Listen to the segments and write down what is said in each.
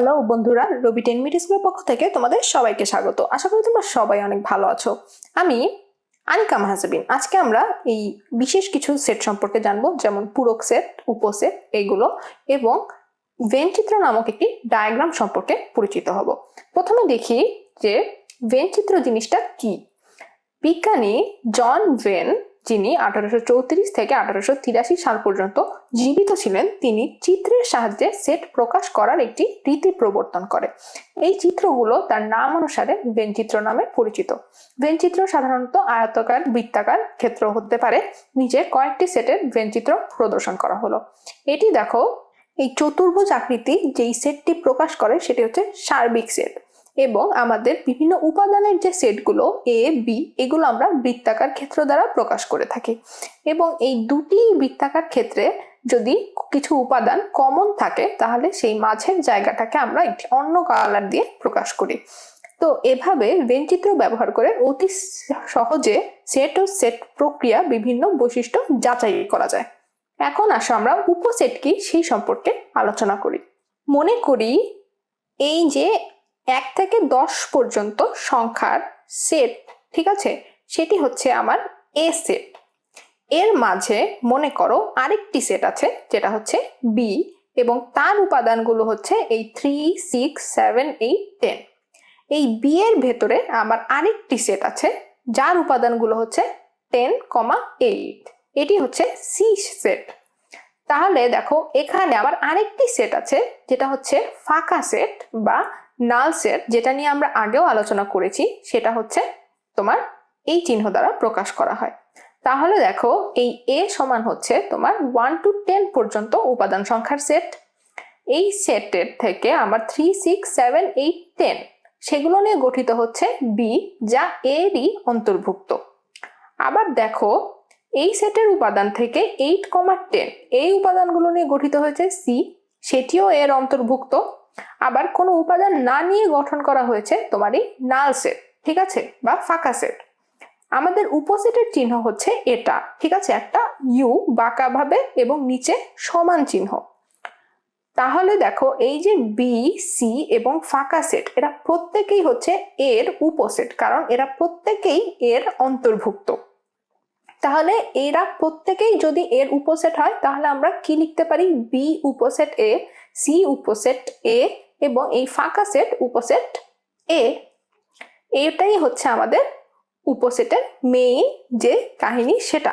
Hello বন্ধুরা রবি ten মিটি স্কুলের পক্ষ থেকে তোমাদের সবাইকে স্বাগত। আশা করি তোমরা সবাই অনেক ভালো আছো। আমি আনিকা মাহাজাবিন আজকে আমরা এই বিশেষ কিছু সেট সম্পর্কে জানব, যেমন পূরক সেট উপসেট এগুলো, এবং ভেন চিত্র নামক একটি ডায়াগ্রাম সম্পর্কে পরিচিত হব। প্রথমে দেখি যে ভেন চিত্র জিনিসটা কি। বিজ্ঞানী জন ভেন যিনি আঠারোশো চৌত্রিশ থেকে আঠারোশো তিরাশি সাল পর্যন্ত জীবিত ছিলেন, তিনি চিত্রের সাহায্যে সেট প্রকাশ করার একটি রীতি প্রবর্তন করে। এই চিত্রগুলো তার নাম অনুসারে ভেনচিত্র নামে পরিচিত। ভেনচিত্র সাধারণত আয়তকার, বৃত্তাকার ক্ষেত্র হতে পারে। নিচে কয়েকটি সেটের ভেনচিত্র প্রদর্শন করা হলো। এটি দেখো, এই চতুর্ভুজ আকৃতি যেই সেটটি প্রকাশ করে, সেটি হচ্ছে সার্বিক সেট এবং আমাদের বিভিন্ন উপাদানের যে সেটগুলো এ বি এগুলো আমরা বৃত্তাকার ক্ষেত্র দ্বারা প্রকাশ করে থাকি। এবং এই দুটি বৃত্তাকার ক্ষেত্রে যদি কিছু উপাদান কমন থাকে, তাহলে সেই মাঝের জায়গাটাকে আমরা একটি অন্য কালার দিয়ে প্রকাশ করি। তো এভাবে ভেনচিত্র ব্যবহার করে অতি সহজে সেট ও সেট প্রক্রিয়া বিভিন্ন বৈশিষ্ট্য যাচাই করা যায়। এখন আসো আমরা উপসেট কি সেই সম্পর্কে আলোচনা করি। মনে করি এই যে এক থেকে দশ পর্যন্ত সংখ্যার সেট ঠিক আছে? সেটি হচ্ছে আমার এ সেট এর মাঝে মনে করো আরেকটি সেট আছে, যেটা হচ্ছে বি এবং তার উপাদানগুলো হচ্ছে এই three six seven eight ten এই বি এর ভেতরে আমার আরেকটি সেট আছে, যার উপাদানগুলো হচ্ছে টেন কমা এইট এটি হচ্ছে সি সেট তাহলে দেখো, এখানে আবার আরেকটি সেট আছে, যেটা হচ্ছে ফাঁকা সেট বা নাল সেট যেটা নিয়ে আমরা আগেও আলোচনা করেছি, সেটা হচ্ছে তোমার এই চিহ্ন দ্বারা প্রকাশ করা হয়। তাহলে দেখো, এই এ সমান হচ্ছে তোমার ওয়ান টু টেন পর্যন্ত উপাদান সংখ্যার সেট এই সেটের থেকে আমার three six seven eight ten সেগুলো নিয়ে গঠিত হচ্ছে বি যা এরই অন্তর্ভুক্ত। আবার দেখো, এই সেটের উপাদান থেকে এইট কমা টেন এই উপাদানগুলো নিয়ে গঠিত হয়েছে সি সেটিও এর অন্তর্ভুক্ত। আবার কোনো উপাদান না নিয়ে গঠন করা হয়েছে তোমার এই নাল সেট ঠিক আছে? বা ফাঁকা সেট আমাদের উপসেটের চিহ্ন হচ্ছে এটা, ঠিক আছে? একটা ইউ বাঁকা ভাবে এবং নিচে সমান চিহ্ন। তাহলে দেখো, এই যে বি সি এবং ফাঁকা সেট এরা প্রত্যেকেই হচ্ছে এর উপসেট, কারণ এরা প্রত্যেকেই এর অন্তর্ভুক্ত। তাহলে এরা প্রত্যেকেই যদি এর উপসেট হয়, তাহলে আমরা কি লিখতে পারি? বি উপসেট এ সি উপসেট এ এবং এই ফাঁকা সেট উপসেট এ এটাই হচ্ছে আমাদের উপসেটের মেইন যে কাহিনী সেটা।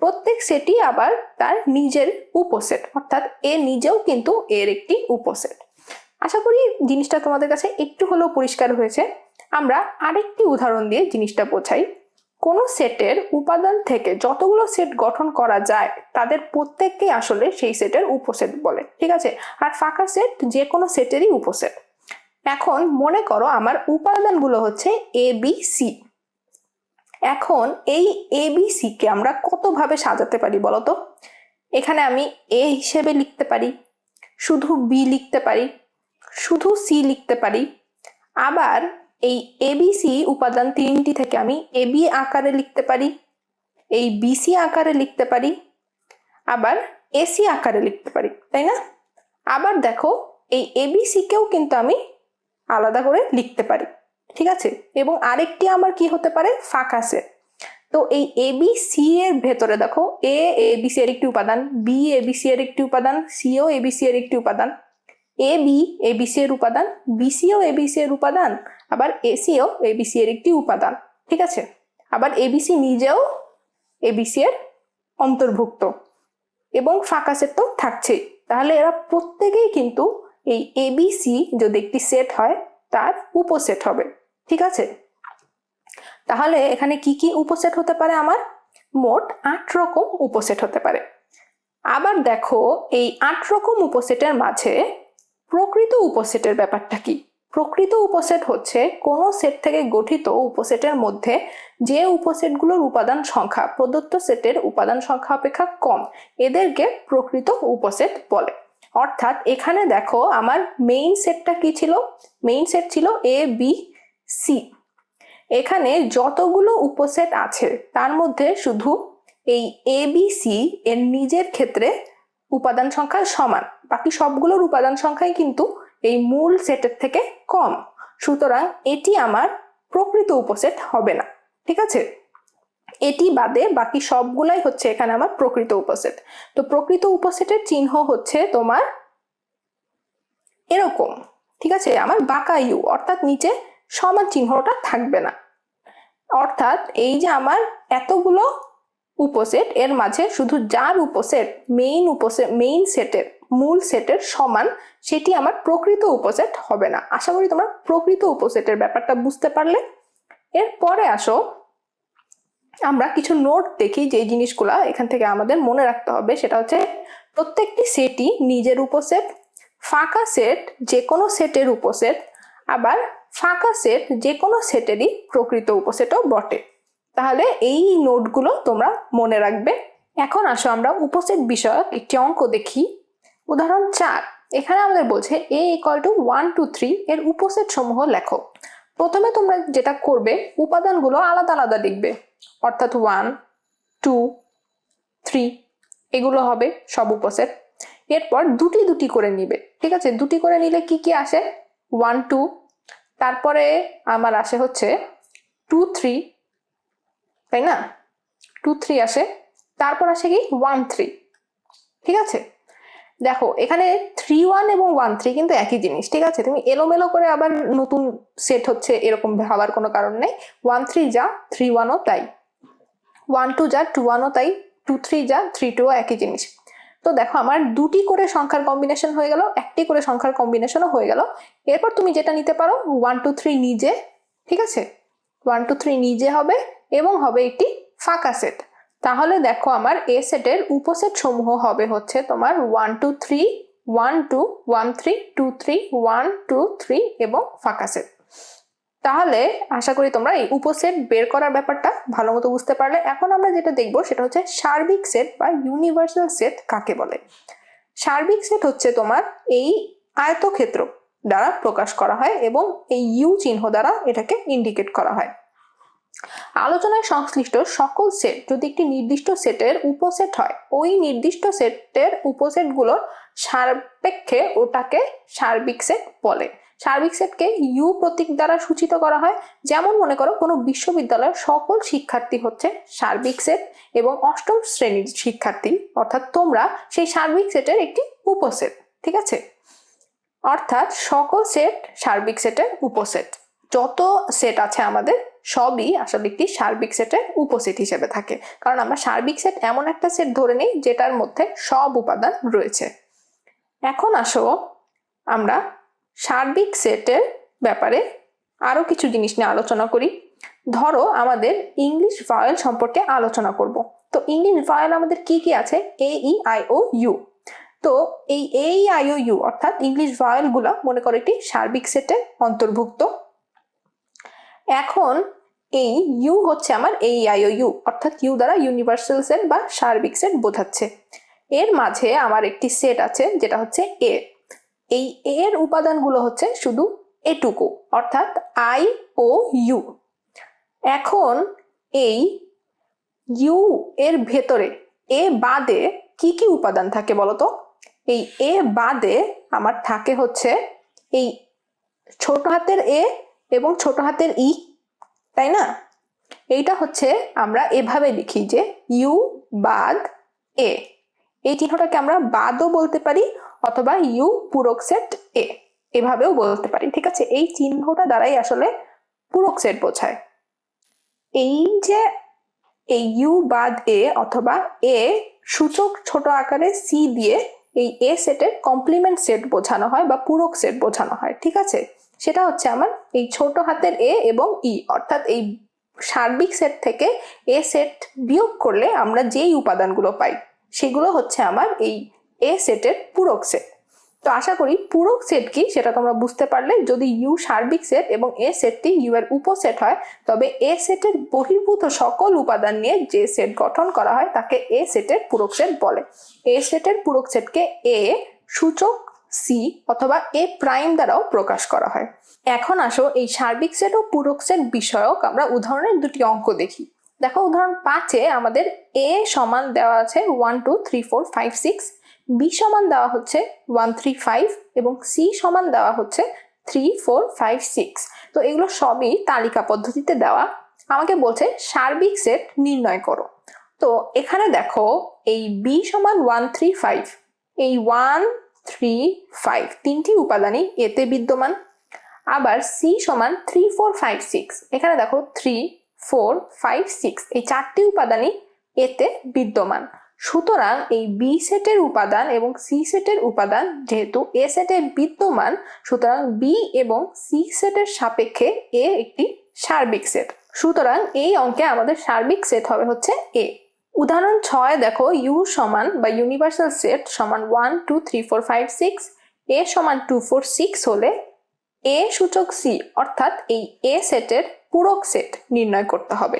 প্রত্যেক সেটই আবার তার নিজের উপসেট, অর্থাৎ এ নিজেও কিন্তু এর একটি উপসেট। আশা করি জিনিসটা তোমাদের কাছে একটু হলেও পরিষ্কার হয়েছে। আমরা আরেকটি উদাহরণ দিয়ে জিনিসটা বোঝাই। কোনো সেটের উপাদান থেকে যতগুলো সেট গঠন করা যায়, তাদের প্রত্যেককেই আসলে সেই সেটের উপসেট বলে, ঠিক আছে? আর ফাঁকা সেট যে কোনো সেটেরই উপসেট। এখন মনে করো আমার উপাদানগুলো হচ্ছে এ বি সি এখন এই এ বি সি কে আমরা কতভাবে সাজাতে পারি বলতো এখানে আমি এ হিসেবে লিখতে পারি, শুধু বি লিখতে পারি, শুধু সি লিখতে পারি, আবার এই এবিসি উপাদান তিনটি থেকে আমি এবি আকারে লিখতে পারি, এই বিসি আকারে লিখতে পারি, আবার এসি আকারে লিখতে পারি, তাই না? আবার দেখো, এই এবিসিকেও কিন্তু আমি আলাদা করে লিখতে পারি, ঠিক আছে? এবং আরেকটি আমার কি হতে পারে? ফাঁকা সেট তো এই এবিসি এর ভেতরে দেখো এ এবিসি এর একটি উপাদান বি এবিসি এর একটি উপাদান সিও এবিসি এর একটি উপাদান এ বি এবিসি এর উপাদান বিসিও এবিসি এর উপাদান, আবার এসিও এবিসি এর একটি উপাদান, ঠিক আছে? আবার এবিসি নিজেও এবিসি এর অন্তর্ভুক্ত এবং ফাঁকা সেট তো থাকছেই। তাহলে এরা প্রত্যেকেই কিন্তু এই এবিসি যদি একটি সেট হয়, তার উপসেট হবে, ঠিক আছে? তাহলে এখানে কি কি উপসেট হতে পারে আমার? মোট আট রকম উপসেট হতে পারে। আবার দেখো, এই আট রকম উপসেটের মাঝে প্রকৃত উপসেটের ব্যাপারটা কি? প্রকৃত উপসেট হচ্ছে কোনো সেট থেকে গঠিত উপসেটের মধ্যে যে উপসেটগুলোর উপাদান সংখ্যা, প্রদত্ত সেটের উপাদান সংখ্যা অপেক্ষা কম, এদেরকে প্রকৃত উপসেট বলে। অর্থাৎ এখানে দেখো আমার মেইন সেটটা কি ছিল? মেইন সেট ছিল এ বি সি এখানে যতগুলো উপসেট আছে, তার মধ্যে শুধু এই এ বি সি এর নিজের ক্ষেত্রে উপাদান সংখ্যা সমান। বাকি সবগুলোর উপাদান সংখ্যাই কিন্তু এই মূল সেটের থেকে কম। সুতরাং এটি আমার প্রকৃত উপসেট হবে না। ঠিক আছে? এটি বাদে বাকি সবগুলাই হচ্ছে এখানে আমার প্রকৃত উপসেট। তো প্রকৃত উপসেটের চিহ্ন হচ্ছে তোমার এরকম। ঠিক আছে? আমার বাঁকা ইউ অর্থাৎ নিচে সমান চিহ্নটা থাকবে না। অর্থাৎ এই যে আমার এতগুলো উপসেট, এর মাঝে শুধু যার উপসেট মেইন উপসেট মেইন সেটের, মূল সেটের সমান, সেটি আমার প্রকৃত উপসেট হবে না। আশা করি তোমরা প্রকৃত উপসেটের ব্যাপারটা বুঝতে পারলে। এরপরে আসো। আমরা কিছু নোট দেখি যে জিনিসগুলা এখান থেকে আমাদের মনে রাখতে হবে। সেটা হচ্ছে প্রত্যেকটি সেটই নিজের উপসেট, ফাঁকা সেট যে কোনো সেটের উপসেট, আবার ফাঁকা সেট যে কোনো সেটেরই প্রকৃত উপসেটও বটে। তাহলে এই নোটগুলো তোমরা মনে রাখবে। এখন আসো আমরা উপসেট বিষয়ক একটি অঙ্ক দেখি। উদাহরণ চার, এখানে আমাদের বলছে A equal to one two three এর উপসেট সমূহ লেখো। প্রথমে তোমরা যেটা করবে, উপাদানগুলো আলাদা আলাদা লিখবে। অর্থাৎ ওয়ান টু থ্রি এগুলো হবে সব উপসেট এরপর দুটি দুটি করে নিবে, ঠিক আছে? দুটি করে নিলে কি কি আসে? ওয়ান টু তারপরে আমার আসে হচ্ছে টু থ্রি তাই না? টু থ্রি আসে। তারপর আসে কি? ওয়ান থ্রি ঠিক আছে? দেখো, এখানে থ্রি ওয়ান এবং ওয়ান থ্রি কিন্তু একই জিনিস, ঠিক আছে? তুমি এলোমেলো করে আবার নতুন সেট হচ্ছে, এরকম ভাবার কোনো কারণ নেই। ওয়ান থ্রি যা থ্রি ওয়ানও তাই। ওয়ান টু যা টু ওয়ানও তাই। টু থ্রি যা থ্রি টুও একই জিনিস। তো দেখো, আমার দুটি করে সংখ্যার কম্বিনেশন হয়ে গেল, একটি করে সংখ্যার কম্বিনেশনও হয়ে গেল। এরপর তুমি যেটা নিতে পারো ওয়ান টু থ্রি নিজে, ঠিক আছে? ওয়ান টু থ্রি নিজে হবে এবং হবে একটি ফাঁকা সেট। তাহলে দেখো আমার এ সেটের উপসেট সমূহ হবে হচ্ছে তোমার one two three one two one three two three one two three এবং ফাঁকা সেট। তাহলে আশা করি তোমরা এই উপসেট বের করার ব্যাপারটা ভালো মতো বুঝতে পারলে। এখন আমরা যেটা দেখব সেটা হচ্ছে সার্বিক সেট বা ইউনিভার্সাল সেট কাকে বলে? সার্বিক সেট হচ্ছে তোমার এই আয়তক্ষেত্র দ্বারা প্রকাশ করা হয় এবং এই ইউ চিহ্ন দ্বারা এটাকে ইন্ডিকেট করা হয়। আলোচনায় সংশ্লিষ্ট সকল সেট যদি একটি নির্দিষ্ট সেটের উপসেট হয়, ওই নির্দিষ্ট সেটের উপসেটগুলোর সাপেক্ষে ওটাকে সার্বিক সেট বলে। সার্বিক সেটকে ইউ প্রতীক দ্বারা সূচিত করা হয়। যেমন মনে করো, কোনো বিশ্ববিদ্যালয়ের সকল শিক্ষার্থী হচ্ছে সার্বিক সেট এবং অষ্টম শ্রেণির শিক্ষার্থী, অর্থাৎ তোমরা সেই সার্বিক সেটের একটি উপসেট, ঠিক আছে? অর্থাৎ সকল সেট সার্বিক সেটের উপসেট। যত সেট আছে আমাদের সবই আসলে একটি সার্বিক সেটের উপসেট হিসেবে থাকে। কারণ আমরা সার্বিক সেট এমন একটা সেট ধরে নিই, যেটার মধ্যে সব উপাদান রয়েছে। এখন আসো আমরা সার্বিক সেটের ব্যাপারে আরও কিছু জিনিস নিয়ে আলোচনা করি। ধরো আমাদের ইংলিশ ভয়েল সম্পর্কে আলোচনা করব। তো ইংলিশ ভয়েল আমাদের কি কি আছে? এ ই আই ও ইউ তো এই A E I O U অর্থাৎ ইংলিশ ভয়েলগুলো মনে করো একটি সার্বিক সেটের অন্তর্ভুক্ত। এখন এই ইউ হচ্ছে আমার এই আই ও ইউ অর্থাৎ ইউ দ্বারা ইউনিভার্সাল সেট বা সার্বিক সেট বোঝাচ্ছে। এর মাঝে আমার একটি সেট আছে, যেটা হচ্ছে এ এই এর উপাদানগুলো হচ্ছে শুধু এটুকু, অর্থাৎ আই ও ইউ এখন এই ইউ এর ভেতরে এ বাদে কি কি উপাদান থাকে বলতো? এই এ বাদে আমার থাকে হচ্ছে এই ছোট হাতের এ এবং ছোট হাতের ই তাই না? এইটা হচ্ছে আমরা এভাবে লিখি যে ইউ বাদ এ। এই চিহ্নটাকে আমরা বাদও বলতে পারি অথবা ইউ পূরক সেট এ। এভাবেও বলতে পারি, ঠিক আছে? এই চিহ্নটা দ্বারাই আসলে পূরক সেট বোঝায়। এই যে এই ইউ বাদ এ অথবা এ সূচক ছোট আকারে সি দিয়ে এই এ সেটের কমপ্লিমেন্ট সেট বোঝানো হয় বা পূরক সেট বোঝানো হয়, ঠিক আছে? সেটা হচ্ছে আমার এই ছোট হাতের এ এবং ই, অর্থাৎ এই সার্বিক সেট থেকে এ সেট বিয়োগ করলে আমরা যেই উপাদানগুলো পাই, সেগুলো হচ্ছে আমার এই এ সেটের পূরক সেট তো আশা করি পূরক সেট কি সেটা তোমরা বুঝতে পারলে। যদি ইউ সার্বিক সেট এবং এ সেটটি ইউ এর উপসেট হয়, তবে এ সেটের বহির্ভূত সকল উপাদান নিয়ে যে সেট গঠন করা হয়, তাকে এ সেটের পূরক সেট বলে। এ সেটের পূরক সেটকে এ সূচক সি অথবা এ প্রাইম দ্বারাও প্রকাশ করা হয়। এখন আসো, এই সার্বিক সেট ও পূরক সেট বিষয়ক আমরা উদাহরণের দুটি অঙ্ক দেখি। দেখো, উদাহরণ পাঁচে আমাদের এ সমান দেওয়া আছে one two three four five six B সমান দেওয়া হচ্ছে ওয়ান থ্রি ফাইভ এবং সি সমান দেওয়া হচ্ছে থ্রি ফোর ফাইভ সিক্স তো এগুলো সবই তালিকা পদ্ধতিতে দেওয়া। আমাকে বলছে সার্বিক সেট নির্ণয় করো। তো এখানে দেখো, এই বি সমান ওয়ান থ্রি ফাইভ এই ওয়ান থ্রি ফাইভ তিনটি উপাদানই এতে বিদ্যমান। আবার সি সমান থ্রি ফোর ফাইভ সিক্স এখানে দেখো থ্রি ফোর ফাইভ সিক্স এই চারটি উপাদানই এতে বিদ্যমান। সুতরাং এই বি সেটের উপাদান এবং সি সেটের উপাদান যেহেতু এ সেটে বিদ্যমান, সুতরাং বি এবং সি সেটের সাপেক্ষে এ একটি সার্বিক সেট। সুতরাং এই অঙ্কে আমাদের সার্বিক সেট হবে হচ্ছে এ উদাহরণ ছয় দেখো ইউ সমান বা ইউনিভার্সাল সেট সমান one two three four five six A সমান টু ফোর সিক্স হলে এ সূচক সি অর্থাৎ এই এ সেটের পূরক সেট নির্ণয় করতে হবে।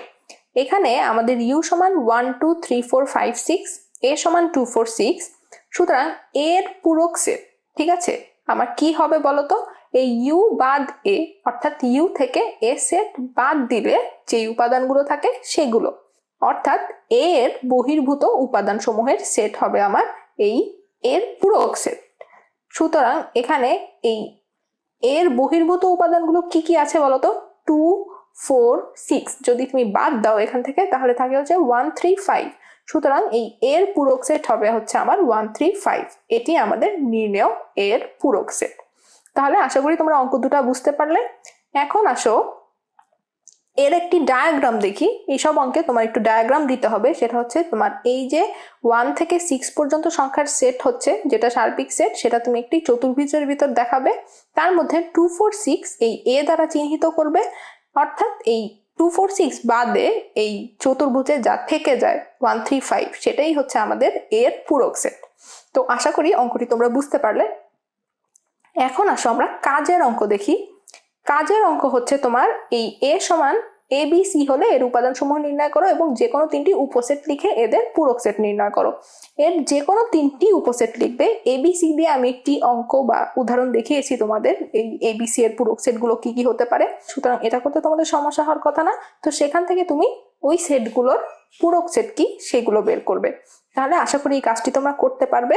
এখানে আমাদের ইউ সমান one two three four five six A সমান টু ফোর সিক্স সুতরাং এর পূরক সেট ঠিক আছে? আমার কি হবে বলতো? এই ইউ বাদ এ অর্থাৎ ইউ থেকে এ সেট বাদ দিলে যে উপাদানগুলো থাকে সেগুলো, অর্থাৎ এ এর বহির্ভূত উপাদান সমূহের সেট হবে আমার এই এর পূরক সেট সুতরাং এখানে এই এর বহির্ভূত উপাদানগুলো কি কি আছে বলতো? টু ফোর সিক্স যদি তুমি বাদ দাও এখান থেকে, তাহলে থাকে হচ্ছে ওয়ান থ্রি ফাইভ সুতরাং এই এর পুরক সেট হবে হচ্ছে আমার ওয়ান থ্রি ফাইভ এটি আমাদের নির্ণয় এর পুরক সেট। তাহলে আশা করি তোমরা অঙ্ক দুটা বুঝতে পারলে। এখন আসো এর একটি ডায়াগ্রাম দেখি। এইসব অঙ্কে তোমার একটু ডায়াগ্রাম দিতে হবে। সেটা হচ্ছে তোমার এই যে ওয়ান থেকে সিক্স পর্যন্ত সংখ্যার সেট হচ্ছে, যেটা সার্বিক সেট সেটা তুমি একটি চতুর্ভুজের ভিতর দেখাবে। তার মধ্যে টু ফোর সিক্স এই এ দ্বারা চিহ্নিত করবে। অর্থাৎ এই টু ফোর সিক্স বাদে এই চতুর্ভুজে যা থেকে যায় ওয়ান থ্রি ফাইভ সেটাই হচ্ছে আমাদের এর পূরক সেট তো আশা করি অঙ্কটি তোমরা বুঝতে পারলে। এখন আসো আমরা কাজের অঙ্ক দেখি। কাজের অঙ্ক হচ্ছে তোমার এই এ সমান এ বি সি হলে এর উপাদান সমূহ নির্ণয় করো এবং যে কোনো তিনটি উপসেট লিখে এদের পূরক সেট নির্ণয় করো। এর যে কোনো তিনটি উপসেট লিখবে, এ বি সি দিয়ে আমি একটি অঙ্ক বা উদাহরণ দেখিয়েছি তোমাদের, এই এ বি সি এর পূরক সেটগুলো কি কি হতে পারে। সুতরাং এটা করতে তোমাদের সমস্যা হওয়ার কথা না। তো সেখান থেকে তুমি ওই সেটগুলোর পূরক সেট কি সেগুলো বের করবে। তাহলে আশা করি এই কাজটি তোমরা করতে পারবে।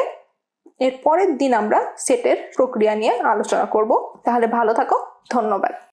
এর পরের দিন আমরা সেটের প্রক্রিয়া নিয়ে আলোচনা করব। তাহলে ভালো থাকো। ধন্যবাদ।